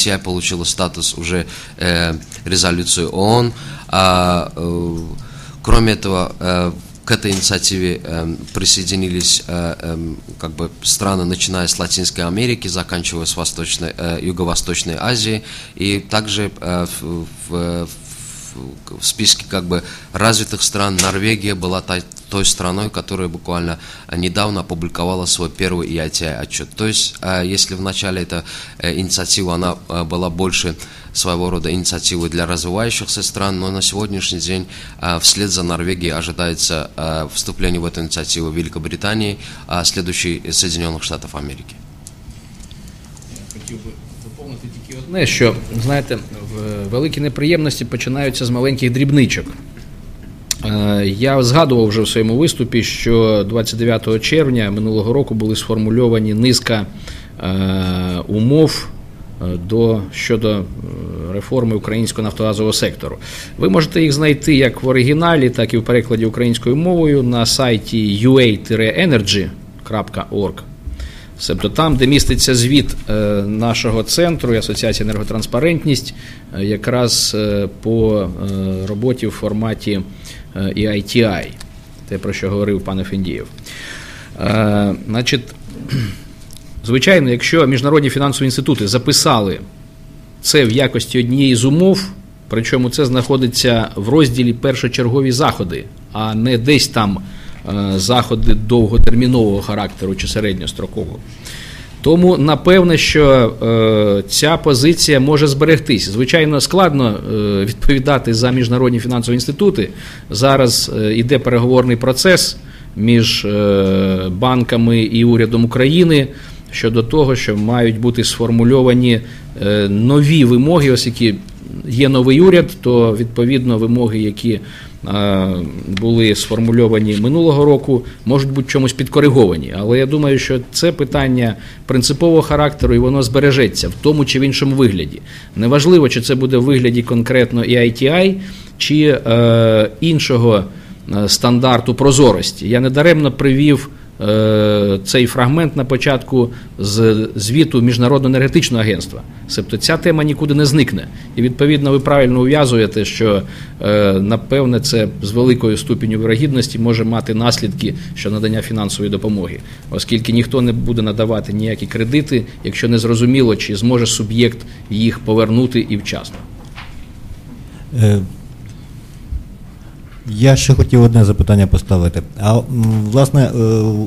Россия получила статус уже э, резолюции ООН. А, э, кроме этого, э, к этой инициативе э, присоединились э, э, как бы страны, начиная с Латинской Америки, заканчивая с Восточной, э, Юго-Восточной Азии, и также э, в, в, в списке как бы развитых стран Норвегия была та, той страной, которая буквально недавно опубликовала свой первый EITI отчет. То есть, если в начале эта инициатива, она была больше своего рода инициативой для развивающихся стран, но на сегодняшний день вслед за Норвегией ожидается вступление в эту инициативу Великобритании, а следующей Соединенных Штатов Америки. Хотів би доповнити одне, що знаєте, великі неприємності починаються з маленьких дрібничок. Я згадував вже в своєму виступі, що 29 червня минулого року були сформульовані низка умов до щодо реформи українського нафтогазового сектору. Ви можете їх знайти як в оригіналі, так і в перекладі українською мовою на сайті ua-energy.org. Тобто там, де міститься звіт нашого центру і Асоціації енерготранспарентність, якраз по роботі в форматі EITI, те, про що говорив пан Ефендієв. Значить, звичайно, якщо міжнародні фінансові інститути записали це в якості однієї з умов, причому це знаходиться в розділі першочергові заходи, а не десь там заходи довготермінового характеру чи середньострокового. Тому напевне, що е, ця позиція може зберегтись. Звичайно, складно е, відповідати за міжнародні фінансові інститути. Зараз е, іде переговорний процес між е, банками і урядом України щодо того, що мають бути сформульовані е, нові вимоги, оскільки є новий уряд, то відповідно вимоги, які були сформульовані минулого року, можуть бути чомусь підкориговані. Але я думаю, що це питання принципового характеру і воно збережеться в тому чи в іншому вигляді. Неважливо, чи це буде в вигляді конкретно і ITI, чи е, іншого стандарту прозорості. Я недаремно привів цей фрагмент на початку з звіту Міжнародного енергетичного агентства. Тобто ця тема нікуди не зникне. І відповідно ви правильно ув'язуєте, що напевне це з великою ступеню вирогідності може мати наслідки щодо надання фінансової допомоги, оскільки ніхто не буде надавати ніякі кредити, якщо не зрозуміло, чи зможе суб'єкт їх повернути і вчасно. Я ще хотів одне запитання поставити. А власне,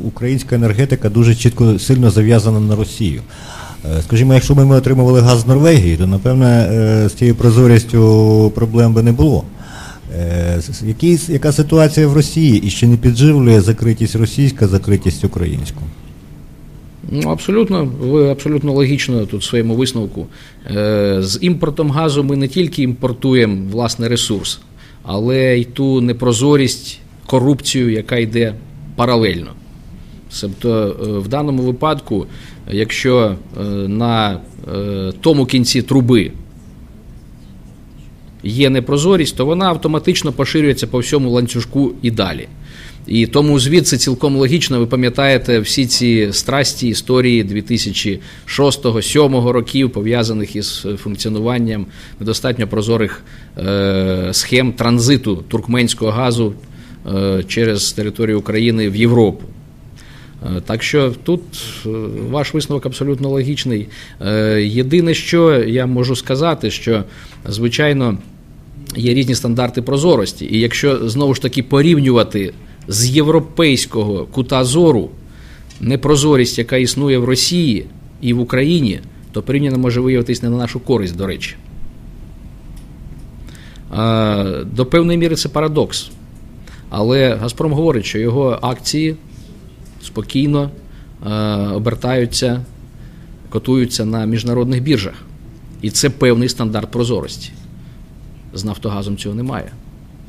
українська енергетика дуже чітко сильно зав'язана на Росію. Скажімо, якщо б ми отримували газ з Норвегії, то напевне з цією прозорістю проблем би не було. Які, яка ситуація в Росії і ще не підживлює закритість російська, закритість українську? Ну, абсолютно, ви абсолютно логічно тут в своєму висновку. З імпортом газу ми не тільки імпортуємо власний ресурс, але й ту непрозорість, корупцію, яка йде паралельно. Тобто, в даному випадку, якщо на тому кінці труби є непрозорість, то вона автоматично поширюється по всьому ланцюжку і далі. І тому звідси цілком логічно, ви пам'ятаєте всі ці страсті історії 2006-2007 років, пов'язаних із функціонуванням недостатньо прозорих е, схем транзиту туркменського газу е, через територію України в Європу. Е, так що тут ваш висновок абсолютно логічний. Єдине, що я можу сказати, що звичайно є різні стандарти прозорості, і якщо знову ж таки порівнювати з європейського кута зору непрозорість, яка існує в Росії і в Україні, то порівняно може виявитись не на нашу користь, до речі. До певної міри це парадокс. Але Газпром говорить, що його акції спокійно обертаються, котуються на міжнародних біржах. І це певний стандарт прозорості. З Нафтогазом цього немає.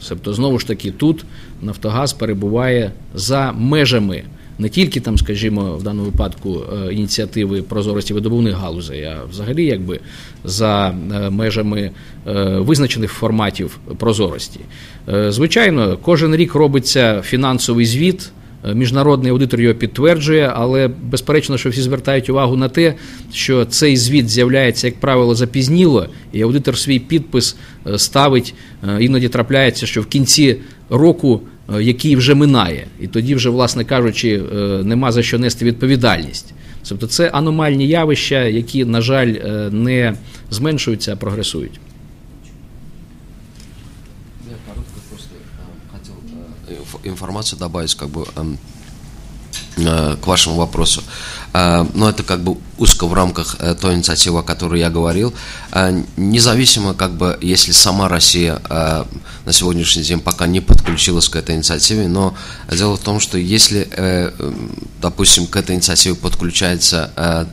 Тобто, знову ж таки, тут Нафтогаз перебуває за межами не тільки там, скажімо, в даному випадку ініціативи прозорості видобувних галузей, а взагалі якби за межами визначених форматів прозорості. Звичайно, кожен рік робиться фінансовий звіт Е, Міжнародний аудитор його підтверджує, але безперечно, що всі звертають увагу на те, що цей звіт з'являється, як правило, запізніло, і аудитор свій підпис е, ставить. е, Іноді трапляється, що в кінці року, е, який вже минає, і тоді вже, власне кажучи, нема за що нести відповідальність. Тобто це аномальні явища, які, на жаль, не зменшуються, а прогресують. Хотел э, инф- информацию добавить как бы эм, э, к вашему вопросу. Э, Но это как бы узко в рамках той инициативы, о которой я говорил. Независимо, как бы, если сама Россия на сегодняшний день пока не подключилась к этой инициативе, но дело в том, что если, допустим, к этой инициативе подключается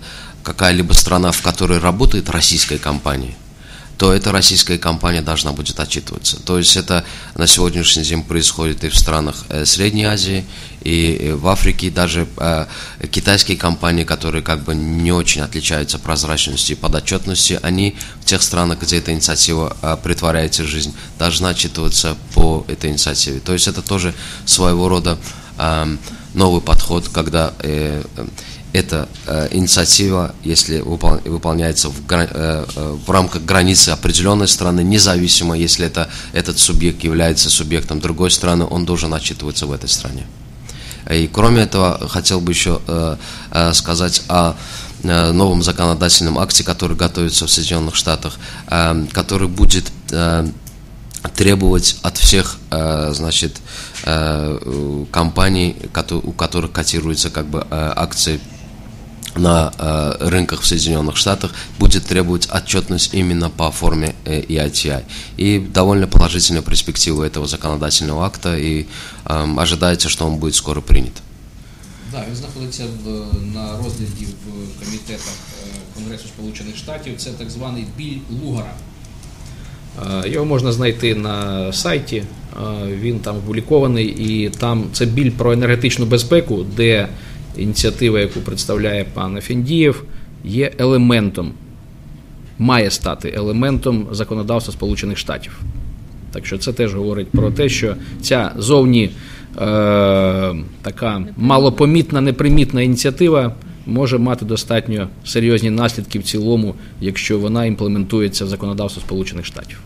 какая-либо страна, в которой работает российская компания, то эта российская компания должна будет отчитываться. То есть это на сегодняшний день происходит и в странах э, Средней Азии, и э, в Африке, и даже э, китайские компании, которые как бы не очень отличаются прозрачностью и подотчетностью, они в тех странах, где эта инициатива притворяется в жизнь, должна отчитываться по этой инициативе. То есть это тоже своего рода эм, новый подход, когда эта э, инициатива, если выпол- выполняется в, э, э, в рамках границы определенной страны, независимо, если это, этот субъект является субъектом другой страны, он должен отчитываться в этой стране. И кроме этого, хотел бы еще э, э, сказать о э, новом законодательном акте, который готовится в Соединенных Штатах, э, который будет э, требовать от всех, э, значит, э, компаний, у которых котируются как бы акции на э, рынках в Соединенных Штатах будет требовать отчетность именно по форме э, EITI. И довольно положительная перспектива этого законодательного акта, и эм, ожидается, что он будет скоро принят. Так, він знаходиться в, на розгляді в комітетах е, Конгресу Сполучених Штатів. Це так званий біль Лугара. Е, Його можна знайти на сайті. е, Він там опублікований, і там це біль про енергетичну безпеку, де ініціатива, яку представляє пан Ефіндієв, є елементом, має стати елементом законодавства Сполучених Штатів. Так що це теж говорить про те, що ця зовні е, така малопомітна, непримітна ініціатива може мати достатньо серйозні наслідки в цілому, якщо вона імплементується в законодавство Сполучених Штатів.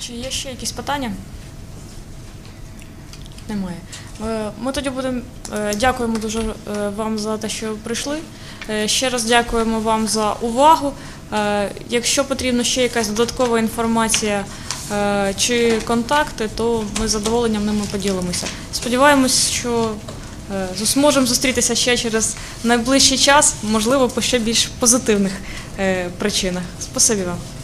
Чи є ще якісь питання? Немає. Е, Ми тоді будемо е, дякуємо дуже е, вам за те, що прийшли. Ще раз дякуємо вам за увагу. Якщо потрібна ще якась додаткова інформація чи контакти, то ми з задоволенням ними поділимося. Сподіваємось, що зможемо зустрітися ще через найближчий час, можливо, по ще більш позитивних причинах. Спасибі вам.